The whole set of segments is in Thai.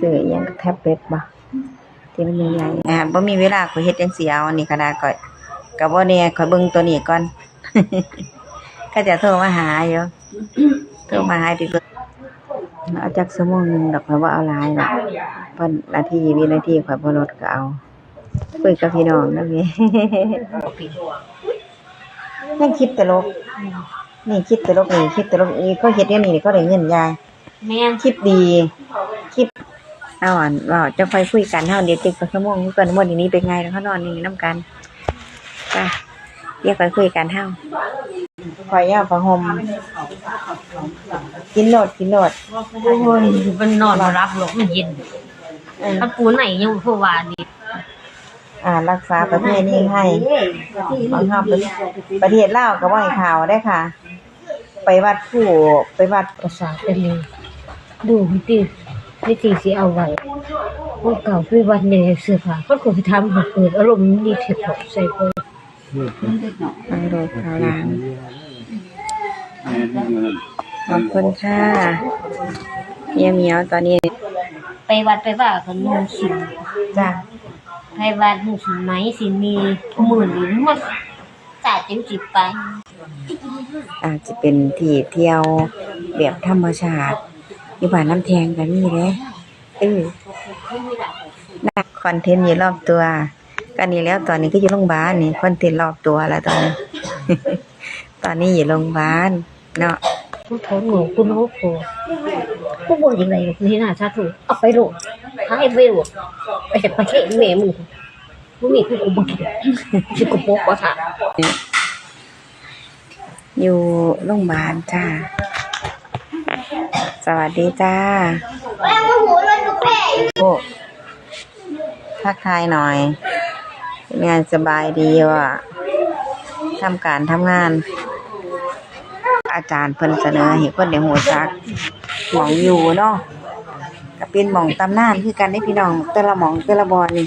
ซื้ออิหยังแท็บเล็ตบ่ที่มันใหญ่ๆอ่าบ่มีเวลาข่อยเฮ็ดจังซี่เอาอันนี้ขนาดข่อยก็บ่แน่ข่อยเบิ่งตัวนี้ก่อน ก็จะโทรมาหาอยู่โทรมาหาดิเบิ่งเอาจักชั่วโมงหนึงดอกข่อยบ่เอาหลายดอกเพิ่นนาทีวินาทีข่อยบ่ลดก็เอาคุยกับพี่น้องนำนี่ยังคิดตลก นี่คิดตลกนี่คิดตลกนี่เขาเฮ็ดอย่างนี้นี่เขาได้เงินยายแม่นคิดดี คิด เอาอะว่าจะค่อยคุยกันเฮาเดี๋ยวติดกับชั่วโมงก่อนมื้อนี้เป็นไงแล้วเขานอนนี่นํกันจ้ะเดี๋ยวค่อยคุยกันเฮาข่อยเอาผ้าห่มกินโลดกินโลดโอ้ยมันนอนบ่รับหรอกมันเย็นเออถ้าปูไหนยังบ่ว่านี่อ่ารักษาประเทศนี้ให้ของเฮาประประเทศลาวก็บ่ให้ข่าวได้ค่ะ ไปวัดผู้ไปวัดประสาทเป็นเลยดู วิธีวิธีสิเอาไว้พวกเก่าคือวันในเสื้อผ้าก็คงสิทำให้เกิดอารมณ์ดีเถิดใส่คนไปโดยข่าวหล้างขอบคุณค่ะเฮียเหมียวตอนนี้ ไปวัดไปว่าก็นุ่งสินจ้ะไปวัดนุ่งสินไหมสิมีหมื่นหรือมันจ่ายจังสิไปอาจจะเป็นที่เที่ยวแบบธรรมชาติ อยู่บ้านน้ำแทงก็มีเด้เออนักคอนเทนต์อยู่รอบตัวก็นี่แล้วตอนนี้ก็อยู่โรงพยาบาลนี่คอนเทนต์รอบตัวแล้วตอนนี้ ตอนนี้อยู่โรงพยาบาลเนาะผู้ทนหนูคุณโอ้โหผู้บ่ยังไงนี่น่าชาถูกเอาไปโหลดให้ไปโหลดไปจากประเทศแม่มึงมึงมีกูกูบ่กินสิกระโปกว่าค่ะอยู่โรงพยาบาลจ้าส วัสดีจ้าโอ้ทักทายหน่อยเป็นไงสบายดีวะทำการทำงาน อาจารย์เพิ่นเสนอให้คนได้หูจักหมองอยู่เนาะก็เป็นหมองตำนานคือกันได้พี่น้องแต่ละหมองแต่ละบอนนี่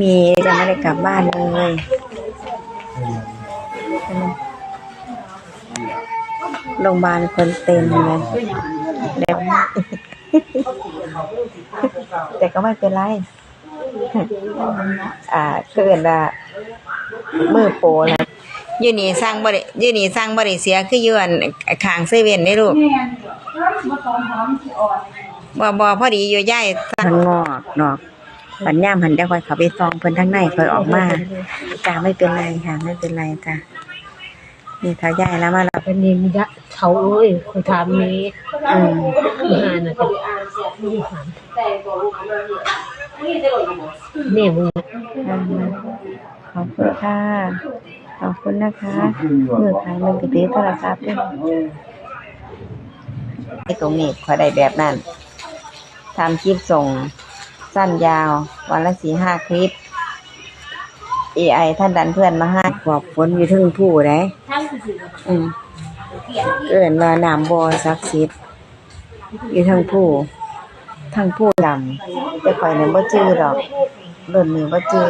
มีจะไม่ได้กลับบ้านเลยโรงพยาบาลคนเต็มเลย เด็กแต่ก็ไม่เป็นไรอ่าเกินว่ามือโปรแล้วอยู่นี่สร้างบ่ได้อยู่นี่สร้างบ่ได้เสียคือยู่อันขางเซเว่นนี่ลูกบ่บ่พอดีอยู่ย้ายมันงอกดอกปัญญามหันได้คอยเขาไปซองเพิ่นทางในคอยออกมาจ้าไม่เป็นไรค่ะ ไม่เป็นไรจ้ะนี่ถ้าย้ายแล้วมา เป็นนิมยะเขาเอ้ยคนทำนี้อืมงานน่ะจ้ะเนี่ยมึงอ่าขอบคุณค่ะ ขอบคุณนะคะมือขายมันกระตือโทรศัพท์ด้วยไอ้ตรงนี้ขอได้แบบนั้นทำคลิปส่งสั้นยาว วันละสี่ห้าคลิป AI ท่านดันเพื่อนมาให้ขอบฝนอยู่ทึ่งผู้ได้อืม เอิ่นว่าน้ำบ่อศักดิ์สิทธิ์อยู่ทั้งผู้ทั้งผู้ดำแต่ข่อยเนี่ยบ่จื้อดอกรุ่นนี้บ่จื้อ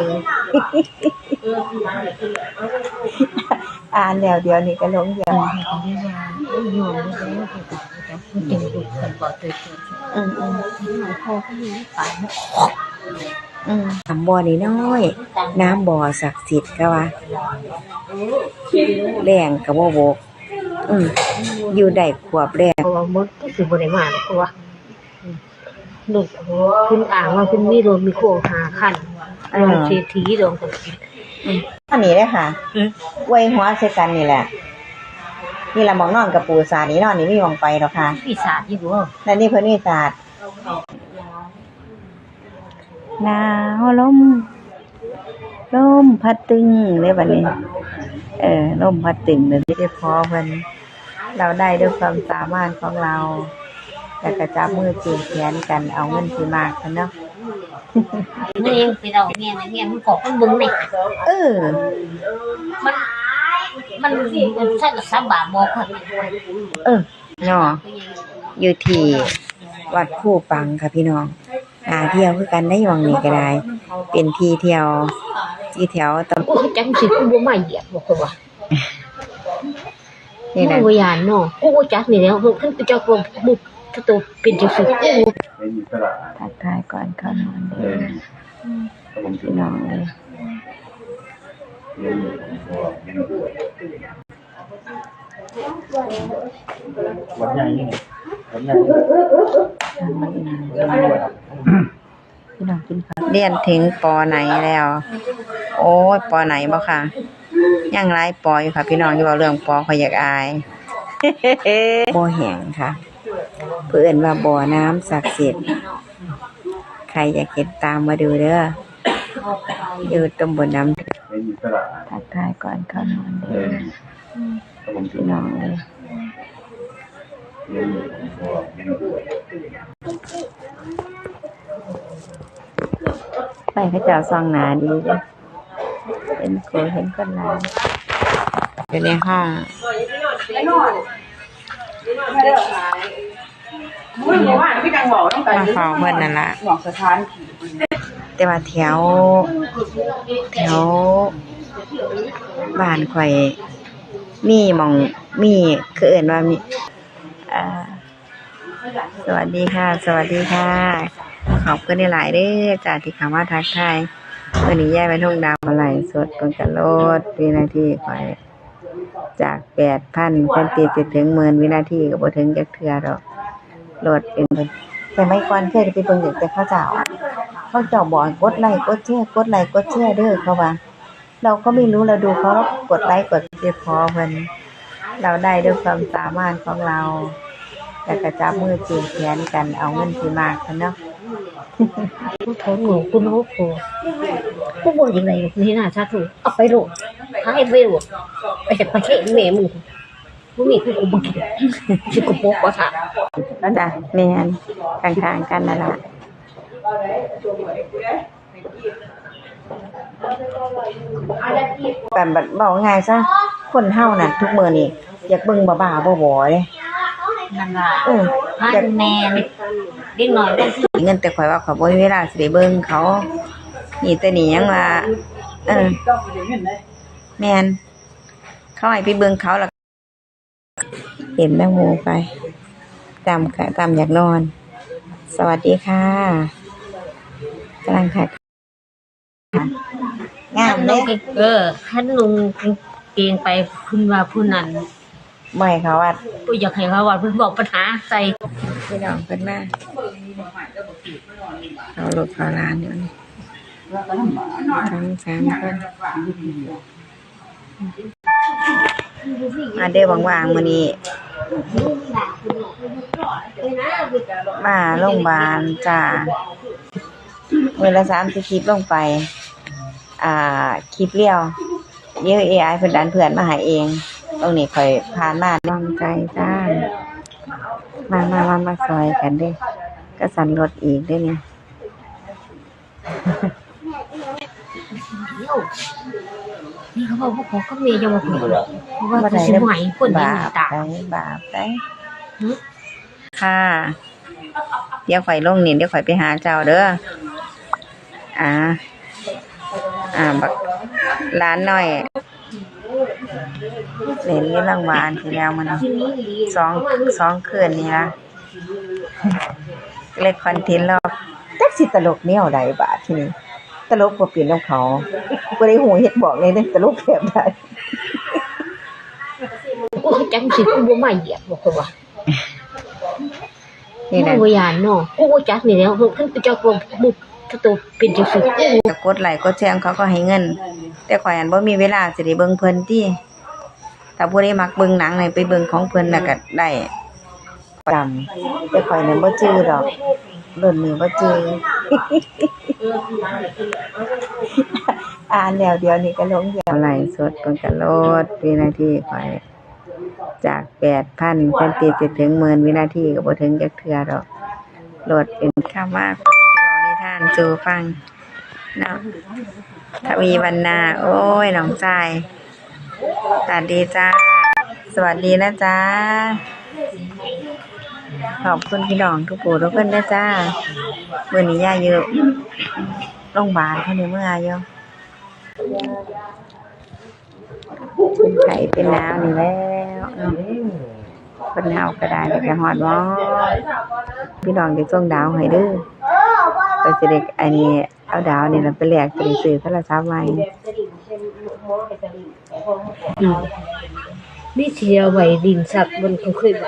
อ่านแล้วเดียวนี้ก็ลงอย่างโยมไม่ได้มันเป็นลูกคนบ่เตยอืมอืมๆพ่อเขาอยู่ป่านอืมน้ำบ่อนี่น้อย น้ำบ่อศักดิ์สิทธิ์ก็ว่าแรงก็บ่บก อืมอยู่ได้ขวบแรกเพราะว่ามันก็สิบ่ได้มาเพราะว่าลูกคุณอ่างว่าคุณมีรถมีโคหาคันเออเศรษฐีดองคนอันนี้เลยค่ะไว้หัวใส่กันนี่แหละ นี่ละหมองนอนกับปูสาดนี่นอนนี่มีหมองไปหรอกค่ะปีศาจอยู่บ่และนี่เพิ่นมีศาสตร์หนาวลมลมพัดตึงเลยบัดนี้ เออลมพัดตึงเลยไม่ได้พอเพิ่น เราได้ด้วยความสามารถของเรา แต่กระจับมือจูงแขนกันเอาเงินที่มากกันเนาะนี่เองไปเอาเมียนะเมียมันกอกมันบึงนี่เออ มันมันมันใช่กับสามบาทบ่ค่ะเออเนาะอยู่ที่วัดผู้ปังค่ะพี่น้องหาเที่ยวคือกันได้หวังนี้ก็ได้ เป็นที่เที่ยวที่แถวตำโอ้ยจังสิกูบ่มาเหยียบบ่คือว่า นี่นี่นะนะบ่ยานเนาะกูบ่จักนี่แล้วเพิ่นไปจักบ่บุกถ้าตัวเป็นจังซี่ไม่มีสระทักทายก่อนเข้านอนเอเด้ออผมพี่น้องเลยเรียนอยู่ผมก็ยังป่วยวันใหญ่นี่วันใหญ่พี่น้องกินข้าวเรียนถึงปอไหนแล้ว โอ้ยปอไหนบ่ค่ะ ยังไรปออยู่ค่ะ พี่น้องที่บอกเรื่องปอเขาอยากอายบ่อแห้งค่ะ เพื่อนว่าบ่อน้ำศักดิ์สิทธิ์ใครอยากเห็นตามมาดูเด้ออยู่ตำบลน้ำไม่มีสระทักทายก่อนเข้านอนเด้อพี่น้องเลยไปเขาเจ้าซองหนาดีเลย เห็นโกเห็นคนหลายอยู่ในห้องมึงบอกว่าพี่จังบอกต้องไปมาเฝ้าเพื่อนนั่นละบอกสถานที่แต่ว่าแถว แถวบ้านข่อยมีหมองมีคือเอื่นว่ามีอ่าสวัสดีค่ะ สวัสดีค่ะขอบคุณหลายๆเด้อจากที่เข้ามาทักทาย วันนี้ย่ายไปทุ่งดาวมาไหลฟ์สดเป็นกันโลดวินาทีข่อย จากแปดพันเป็นตีจะถึงหมื่นวินาทีก็บ่ถึงจักเทื่อดอกโหลดเป็นเพิ่นแต่ไม่ก่อนเคยได้ไปเบิ่งอยู่แต่เขาเจ้าเขาเจ้าบอกกดไลค์กดแชร์กดไลค์กดแชร์เด้อเขาว่า เราก็ไม่รู้เราดูเขาแล้วกดไลค์กดแชร์พอเพิ่นเราได้ด้วยความสามารถของเราแต่กระจับมือจูงแขนกันเอาเงินที่มากกันเนาะ กูถอนหนูกูโน้กูกูบ่ยังไงกูที่น้าชาถูเอาไปโหลดหายไปโหลดไปเฮ็ดประเทศแม่มึงบ่มีกูกูบ่กินสิกูปกว่าซะนั่นจ้ะแม่นข้างๆกันนั่นแหละแต่บัดบอกง่ายซะคนเฮาน่ะ ทุกมื้อนี่อยากเบิ่งบ้าๆบ่ๆเด้นั่นล่ะเอออยากแม่เด็กน้อย เงินแต่ข่อยว่าข่อยบ่มีเวลาสิได้เบิ่งเขา นี่แต่นี่ยังว่าเออต้องไปเรียนเงินเลยแม่นเขาให้ไปเบิ่งเขาแล้วเห็นแม่หมูไป ตามค่ะตามอยากนอน สวัสดีค่ะกำลังถ่ายงามนุ่เด้งเออคันนุ่งเกงไปพุ่นว่าผู้นั้นไม่เขาว่าผู้อยากให้เขาว่าเพิ่นบอกปัญหาใส่พี่น้องเพิ่นมา เอารถเขาร้านอยู่นี่ทั้งสามคนมาเด้ว่างๆมื้อนี้มาโรงพยาบาลจ้าเวลาสามสิบคลิปลงไป อ่า คลิปเลี้ยวเดี๋ยว AI เพิ่อนดันเพื่อนมาหาเอง ตรงนี้คอยผ่านมาลองใจจ้า มามามามาซอยกันด้ ก็สันรถอีกเด้เนี่ยนี่เขาบอกว่าขอก็เมียยังมาคุยเพราะว่าบ่เขาได้สิเด้อไหวคนนี้บาปตาได้บาปได้หึค่ะ เดี๋ยวข่อยลงนี่เดี๋ยวข่อยไปหาเจ้าเด้ออ่า อ่าบักร้านน้อยเล่นเล่นรางวัลที่แล้วมันทีนี้สองสองคืนนี้ละ เล็กคอนเทนต์รอบจักสิตลกแนวใดบาดทีนี้ตลกบ่เปลี่ยนของเขาบ่ได้หูเฮ็ดบอกเลยเด้อตลกแบบใดกูจังสิกูบ่มาเหยียบบอกเขาว่านี่กูนะบ่ยานเนาะกูบ่จักนี่แล้วท่านไปเจ้ากรมบุกถ้าตัวเป็นจังซี่กูจะกดไลค์กดแชร์เขาก็ให้เงิน แต่ข่อยอันบ่มีเวลาสิได้เบิ่งเพิ่นติถ้าผู้ใดมักเบิ่งหนังนี่ไปเบิ่งของเพิ่นน่ะก็ได้ จำแต่ข่อยนั้นบ่จื้อดอกรุ่นนี้บ่จื้ออ่านแล้วเดี๋ยวนี้ก็ลงเดียวไลฟ์สดเพิ่นก็โลดวินาทีข่อยจาก8,000เป็นติดจะถึงหมื่นวินาทีก็บ่ถึงจักเทื่อดอกโหลดเป็นคำว่าที่เว้านิทานสู่ฟังเนาะทวีวันนา โอ้ยน้องชายสวัสดีจ้า สวัสดีนะจ้า ขอบคุณพี่น้องทุกผู้ทุกคนนะจ้าเมื่อนี้ย่าเยอะโรงพยาบาลเขาในเมื่อเยอะเป็นไข่เป็นน้ำนี่แล้วเนาะเพิ่นเอาก็ได้แล้วก็ฮอดบ่พี่น้องจะส่งดาวให้เด้อก็สิได้อันนี้เอาดาวนี่ล่ะไปแลกจะได้ซื้อโทรศัพท์ใหม่นี่เชียวไหวดินสัตว์บนเขาเคยไหว